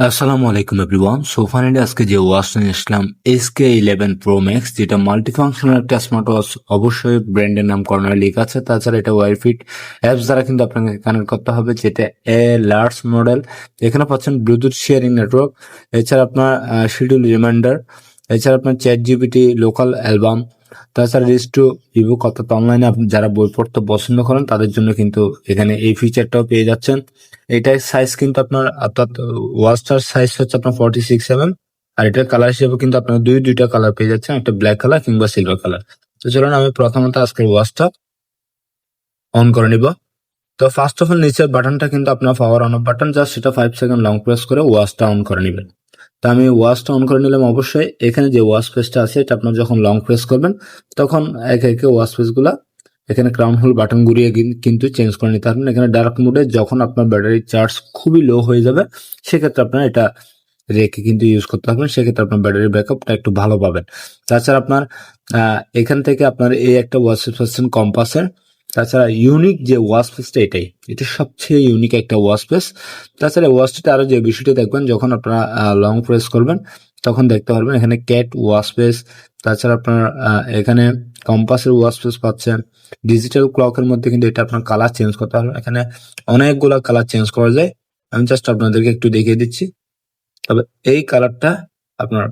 আসসালামু আলাইকুম everyone so finally আজকে যে ওয়াচটা নিয়ে আসলাম এসকে ইলেভেন প্রো ম্যাক্স যেটা মাল্টি ফাংশনাল একটা স্মার্ট ওয়াচ অবশ্যই ব্র্যান্ডের নাম কর্নার লিক আছে। তাছাড়া এটা ওয়াইফিট অ্যাপস দ্বারা কিন্তু আপনাকে কানেক্ট করতে হবে, যেটা এ লার্জ মডেল এখানে পাচ্ছেন ব্লুটুথ শেয়ারিং নেটওয়ার্ক এছাড়া আপনার শিডিউল রিমাইন্ডার এছাড়া আপনার চ্যাট জিবিটি লোকাল অ্যালবাম তাছাড়া রিস টু ইবুক অর্থাৎ অনলাইনে যারা বই পড়তে পছন্দ করেন তাদের জন্য কিন্তু এখানে এই ফিচারটাও পেয়ে যাচ্ছেন। এটার সাইজ কিন্তু আপনার অর্থাৎ ওয়াচটার সাইজ হচ্ছে আপনার ফর্টি সিক্স এম আর এটার কালার হিসেবে কিন্তু আপনার দুই দুইটা কালার পেয়ে যাচ্ছেন একটা ব্ল্যাক কালার কিংবা সিলভার কালার তো চলুন আমি প্রথমত আজকের ওয়াচটা অন করে নিব। তো ফার্স্ট অফ অল নিচের বাটনটা কিন্তু আপনার power on off button just সেটা ফাইভ সেকেন্ড লং প্রেস করে ওয়াচটা অন করে নেবেন। তো আমি ওয়াচটা অন করে নিলাম অবশ্যই। এখানে যে ওয়াচ পেজটা আছে, এটা আপনার যখন লং প্রেস করবেন, তখন একে একে ওয়াচ পেজগুলা এখানে ক্রাউন হোল বাটন ঘুরিয়ে কিন্তু চেঞ্জ করে নিতে পারবেন। এখানে ডার্ক মোডে যখন আপনার ব্যাটারি চার্জ খুবই লো হয়ে যাবে, সেক্ষেত্রে আপনার এটা রেখে কিন্তু ইউজ করতে পারবেন। সেক্ষেত্রে আপনার ব্যাটারি ব্যাকআপটা একটু ভালো পাবেন। তাছাড়া আপনার এখান থেকে আপনার এই একটা ওয়াশ পাচ্ছেন কম্পাসের তাছাড়া ইউনিক যে ওয়াচ পেসটা এটাই, এটা সবচেয়ে ইউনিক একটা ওয়াচ পেস তাছাড়া ওয়াচটিতে আরও যে বিষয়টি দেখবেন, যখন আপনারা লং প্রেস করবেন, তখন দেখতে পারবেন এখানে ক্যাট ওয়াচ পেস তাছাড়া আপনার এখানে কম্পাসের ওয়াচ পেস পাচ্ছেন। ডিজিটাল ক্লকের মধ্যে কিন্তু এটা আপনার কালার চেঞ্জ করতে পারবেন। এখানে অনেকগুলো কালার চেঞ্জ করা যায়। আমি জাস্ট আপনাদেরকে একটু দেখিয়ে দিচ্ছি। তবে এই কালারটা আপনার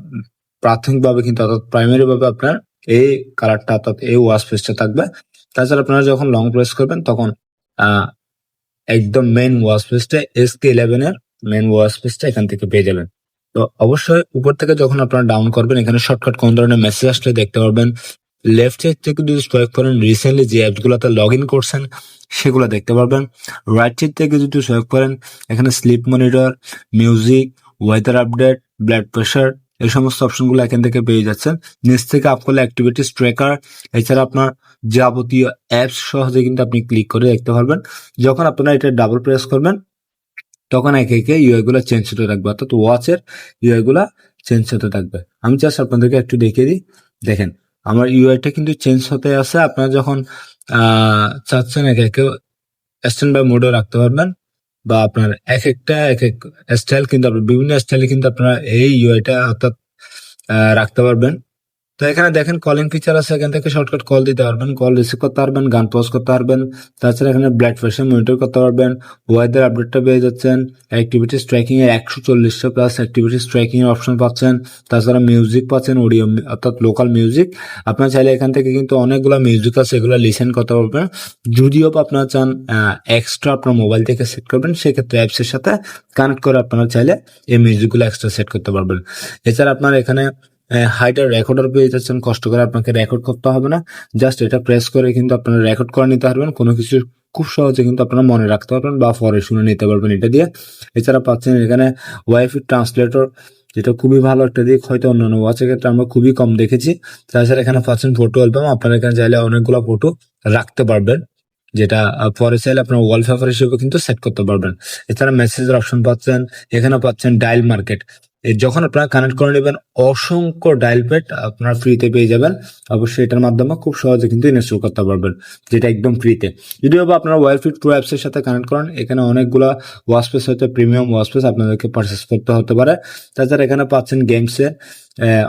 প্রাথমিকভাবে কিন্তু অর্থাৎ প্রাইমারিভাবে আপনার এই কালারটা অর্থাৎ এই ওয়াশ পেজটা থাকবে। তাছাড়া আপনারা যখন লং প্রেস করবেন, তখন একদম মেন ওয়াশ পেজটা এস কে ইলেভেন এর মেন ওয়াশ পেজটা এখান থেকে পেয়ে যাবেন। তো অবশ্যই উপর থেকে যখন আপনারা ডাউন করবেন, এখানে শর্টকাট কোন ধরনের মেসেজ আসলে দেখতে পারবেন লেফট সাইড থেকে যদি সোয়াইপ করেন রিসেন্টলি যে অ্যাপসগুলোতে লগ ইন করছেন, সেগুলো দেখতে পারবেন। রাইট সাইড থেকে যদি সোয়াইপ করেন, এখানে sleep monitor music weather update blood pressure এই সমস্ত অপশনগুলো এখান থেকে পেয়ে যাচ্ছেন। নিচ থেকে আপ করলে অ্যাক্টিভিটিস ট্র্যাকার এছাড়া আপনার যাবতীয় অ্যাপস সহজে কিন্তু আপনি ক্লিক করে দেখতে পারবেন। যখন আপনারা এটা ডাবল প্রেস করবেন, তখন একে একে ইউআই গুলো চেঞ্জ হতে থাকবে অর্থাৎ ওয়াচের ইউআই গুলা চেঞ্জ হতে থাকবে। আমি জাস্ট আপনাদেরকে একটু দেখিয়ে দিই। দেখেন, আমার ইউআইটা কিন্তু চেঞ্জ হতে আছে। আপনারা যখন চাচ্ছেন একে একে স্ট্যান্ড বাই মোডে রাখতে পারবেন। বা আপনার এক একটা এক এক স্টাইল কিন্তু আপনার বিভিন্ন স্টাইলে কিন্তু আপনারা এই ইউআইটা অর্থাৎ রাখতে পারবেন। তো এখানে দেখেন কলিং ফিচার আছে, এখান থেকে শর্টকাট কল দিতে পারবেন কল রিসিভ করতে পারবেন গান পজ করতে পারবেন, তাছাড়া এখানে ব্লাড প্রেশার মনিটর করতে পারবেন ওয়েদার আপডেটটা পেয়ে যাচ্ছেন অ্যাক্টিভিটিস ট্র্যাকিং একশো চল্লিশটা প্লাস অ্যাক্টিভিটিস ট্র্যাকিং এর অপশন পাচ্ছেন, তাছাড়া মিউজিক পাচ্ছেন অডিও অর্থাৎ লোকাল মিউজিক আপনার চাইলে এখান থেকে কিন্তু অনেকগুলো মিউজিক আছে, এগুলো লিসেন করতে পারবেন। যদিও আপনারা চান এক্সট্রা আপনার মোবাইল থেকে সেট করবেন, সেক্ষেত্রে অ্যাপসের সাথে কানেক্ট করে আপনারা চাইলে এই মিউজিকগুলো এক্সট্রা সেট করতে পারবেন। এছাড়া আপনার এখানে হাইটার রেকর্ডার পেয়ে যাচ্ছেন, কষ্ট করে আপনাকে রেকর্ড করতে হবে না। জাস্ট এটা প্রেস করে কিন্তু আপনারা রেকর্ড করে নিতে পারবেন। কোনো কিছু খুব সহজে কিন্তু আপনারা মনে রাখতে পারবেন বা পরে শুনে নিতে পারবেন এটা দিয়ে। এছাড়া পাচ্ছেন এখানে ওয়াইফি ট্রান্সলেটর যেটা খুবই ভালো একটা দিক। হয়তো অন্যান্য ওয়াচের ক্ষেত্রে আমরা খুবই কম দেখেছি। তাছাড়া এখানে পাচ্ছেন ফটো অ্যালবাম আপনারা এখানে চাইলে অনেকগুলো ফটো রাখতে পারবেন। যেটা পরে চাইলে আপনার ওয়াল ওয়ালপেপার হিসেবে কিন্তু সেট করতে পারবেন। এছাড়া মেসেজের অপশন পাচ্ছেন। এখানে পাচ্ছেন ডায়াল মার্কেট যখন আপনারা কানেক্ট করে নেবেন, অসংখ্য ডায়াল প্যাড আপনারা ফ্রিতে পেয়ে যাবেন। অবশ্যই এটার মাধ্যমে খুব সহজে কিন্তু ইনস্টল করতে পারবেন, যেটা একদম ফ্রিতে যদিও বা আপনারা ওয়াইফিট প্রো অ্যাপসের সাথে কানেক্ট করেন, এখানে অনেকগুলো ওয়াসপেস হয়তো প্রিমিয়াম ওয়াসপেস আপনাদেরকে পারচেস করতে হতে পারে। তাছাড়া এখানে পাচ্ছেন গেমসে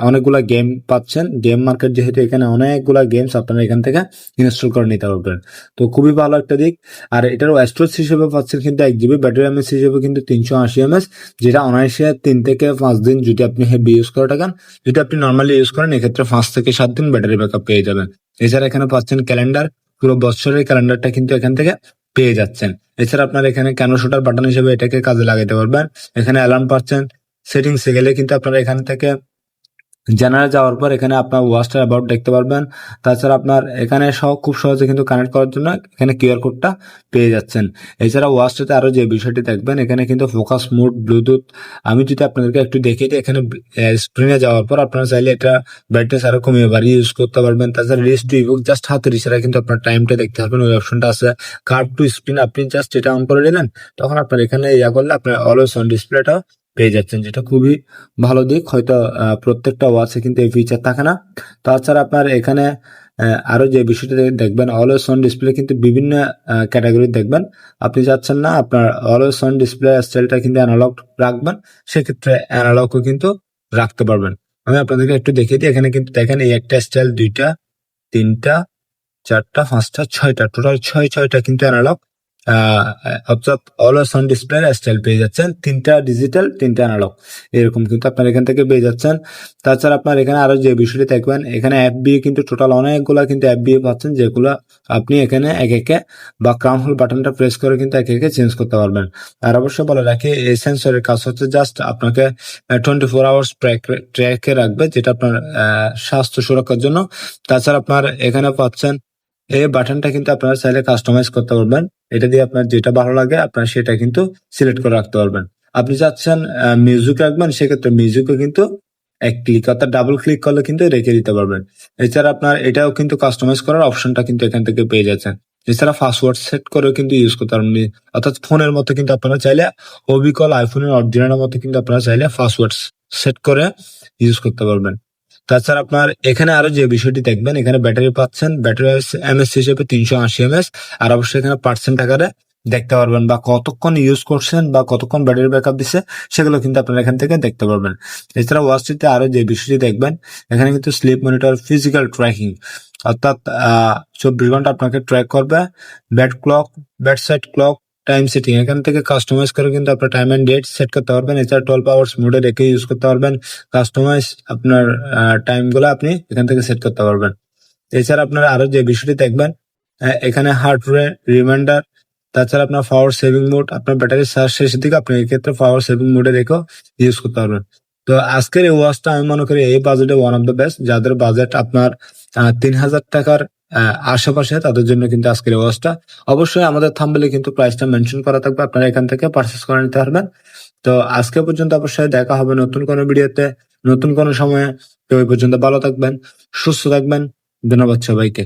অনেকগুলা গেম পাচ্ছেন। গেম মার্কেট যেহেতু এখানে অনেকগুলা গেমস আপনারা এখান থেকে ইনস্টল করে নিতে পারবেন। তো খুবই ভালো একটা দিক। আর এটার স্টোরেজ হিসেবে পাচ্ছেন কিন্তু এক জিবি ব্যাটারি এমএস হিসেবে কিন্তু তিনশো আশি এমএস যেটা অনায়াসে তিন থেকে পাঁচ দিন যদি আপনি হেভি ইউজ করে থাকেন, যদি আপনি নর্মালি ইউজ করেন, এক্ষেত্রে পাঁচ থেকে সাত দিন ব্যাটারি ব্যাকআপ পেয়ে যাবেন। এছাড়া এখানে পাচ্ছেন ক্যালেন্ডার পুরো বছরের ক্যালেন্ডারটা কিন্তু এখান থেকে পেয়ে যাচ্ছেন। এছাড়া আপনার এখানে ক্যানো শুটার বাটন হিসেবে এটাকে কাজে লাগাতে পারবেন। এখানে অ্যালার্ম পাচ্ছেন। সেটিংসে গেলে কিন্তু আপনারা এখান থেকে জেনারেল যাওয়ার পর এখানে আপনার ওয়াচটার অ্যাবাউট দেখতে পারবেন। তাছাড়া আপনার এখানে সহ খুব সহজে কিন্তু কানেক্ট করার জন্য এখানে কিউআর কোডটা পেয়ে যাচ্ছেন। এছাড়া ওয়াচটাতে আরও যে বিষয়টি দেখবেন, এখানে কিন্তু ফোকাস মুড ব্লুটুথ আমি যদি আপনাদেরকে একটু দেখিয়ে দিই, এখানে স্ক্রিনে যাওয়ার পর আপনারা চাইলে এটা ব্রাইটনেস আরও কমিয়ে বাড়িয়ে ইউজ করতে পারবেন। তাছাড়া রিস্ট টু ইবুক জাস্ট হাতের ইশারা কিন্তু আপনার টাইমটা দেখতে পারবেন, ওই অপশনটা আছে। কার্ভ টু স্ক্রিন আপনি জাস্ট এটা অন করে দিলেন তখন আপনার এখানে ইয়া করলে আপনার অলওয়েজ অন ডিসপ্লেটা পেয়ে যাচ্ছেন, যেটা খুবই ভালো দিক। হয়তো প্রত্যেকটা ওয়াচে কিন্তু এই ফিচার থাকে না। তাছাড়া আপনার এখানে আরও যে বিষয়টা দেখবেন অলওয়েজ অন ডিসপ্লে কিন্তু বিভিন্ন ক্যাটাগরি দেখবেন। আপনি যাচ্ছেন না, আপনার অলওয়েজ অন ডিসপ্লে স্টাইলটা কিন্তু অ্যানালগ রাখবেন। সেক্ষেত্রে অ্যানালগও কিন্তু রাখতে পারবেন। আমি আপনাদেরকে একটু দেখিয়ে দিই, এখানে কিন্তু দেখেন এই একটা স্টাইল দুইটা, তিনটা, চারটা, পাঁচটা, ছয়টা টোটাল ছয় ছয়টা কিন্তু অ্যানালগ অর্থাৎ অলওয়েজ অন ডিসপ্লে স্টাইল পেয়ে যাচ্ছেন। তিনটা ডিজিটাল তিনটা অ্যানালগ এরকম কিন্তু আপনার এখান থেকে পেয়ে যাচ্ছেন। তাছাড়া আপনার এখানে আরও যে বিষয়টি দেখবেন, এখানে অ্যাপ বিয়ে কিন্তু টোটাল অনেকগুলা কিন্তু অ্যাপ বিয়ে পাচ্ছেন, যেগুলো আপনি এখানে এক একে বা ক্রাউন হোল বাটনটা প্রেস করে কিন্তু এক একে চেঞ্জ করতে পারবেন। আর অবশ্যই বলে রাখি, এই সেন্সরের কাজ হচ্ছে জাস্ট আপনাকে টোয়েন্টি ফোর আওয়ার্স ট্র্যাকে রাখবে, যেটা আপনার স্বাস্থ্য সুরক্ষার জন্য। তাছাড়া আপনার এখানে পাচ্ছেন এই বাটনটা কিন্তু আপনারা চাইলে কাস্টমাইজ করতে পারবেন। এটা দিয়ে আপনার যেটা ভালো লাগে, আপনার সেটা কিন্তু সিলেক্ট করে রাখতে পারবেন। আপনি চাচ্ছেন মিউজিক রাখবেন, সেক্ষেত্রে মিউজিকও কিন্তু এক ক্লিক অর্থাৎ ডাবল ক্লিক করলে কিন্তু রেখে দিতে পারবেন। এছাড়া আপনার এটাও কিন্তু কাস্টমাইজ করার অপশনটা কিন্তু এখান থেকে পেয়ে যাচ্ছেন। এছাড়া পাসওয়ার্ড সেট করেও কিন্তু ইউজ করতে পারবেন। অর্থাৎ ফোনের মতো কিন্তু আপনারা চাইলে ওবিকল আইফোনের অরিজিনালের মতো কিন্তু আপনারা চাইলে পাসওয়ার্ড সেট করে ইউজ করতে পারবেন। তাছাড়া আপনার এখানে আরও যে বিষয়টি দেখবেন, এখানে ব্যাটারি পাচ্ছেন, ব্যাটারি এমএস হিসেবে তিনশো আশি এমএস, আর অবশ্যই এখানে পার্সেন্ট আকারে দেখতে পারবেন বা কতক্ষণ ইউজ করছেন বা কতক্ষণ ব্যাটারি ব্যাকআপ দিচ্ছে সেগুলো কিন্তু আপনারা এখান থেকে দেখতে পারবেন। এছাড়া ওয়াচটিতে আরও যে বিষয়টি দেখবেন, এখানে কিন্তু স্লিপ মনিটর ফিজিক্যাল ট্র্যাকিং অর্থাৎ চব্বিশ ঘণ্টা আপনাকে ট্র্যাক করবে bed clock bedside clock time setting এখান থেকে কাস্টমাইজ করে কিন্তু আপনার টাইম এন্ড ডেট সেট করতে পারবেন। এছাড়া টুয়েলভ আওয়ার্স মোডে রেখে ইউজ করতে পারবেন। কাস্টমাইজ আপনার টাইমগুলো আপনি এখান থেকে সেট করতে পারবেন। এছাড়া আপনার আরও যে বিষয়টি দেখবেন এখানে হার্ট রেট রিমাইন্ডার তাছাড়া আপনার পাওয়ার সেভিং মোড আপনার ব্যাটারি চার্জ শেষের দিকে আপনি এক্ষেত্রে পাওয়ার সেভিং মোডে রেখেও ইউজ করতে পারবেন। তো আজকের এই ওয়াচটা আমি মনে করি এই বাজেটে ওয়ান অফ দ্য বেস্ট যাদের বাজেট আপনার তিন হাজার টাকার আশেপাশে, তাদের জন্য কিন্তু আজকের অবস্থা অবশ্যই আমাদের থাম্বেলে কিন্তু প্রাইসটা মেনশন করা থাকবে, আপনারা এখান থেকে পারচেস করে নিতে পারবেন। তো আজকে পর্যন্ত অবশ্যই দেখা হবে নতুন কোনো ভিডিওতে, নতুন কোনো সময়ে। তো ওই পর্যন্ত ভালো থাকবেন, সুস্থ থাকবেন। ধন্যবাদ সবাইকে।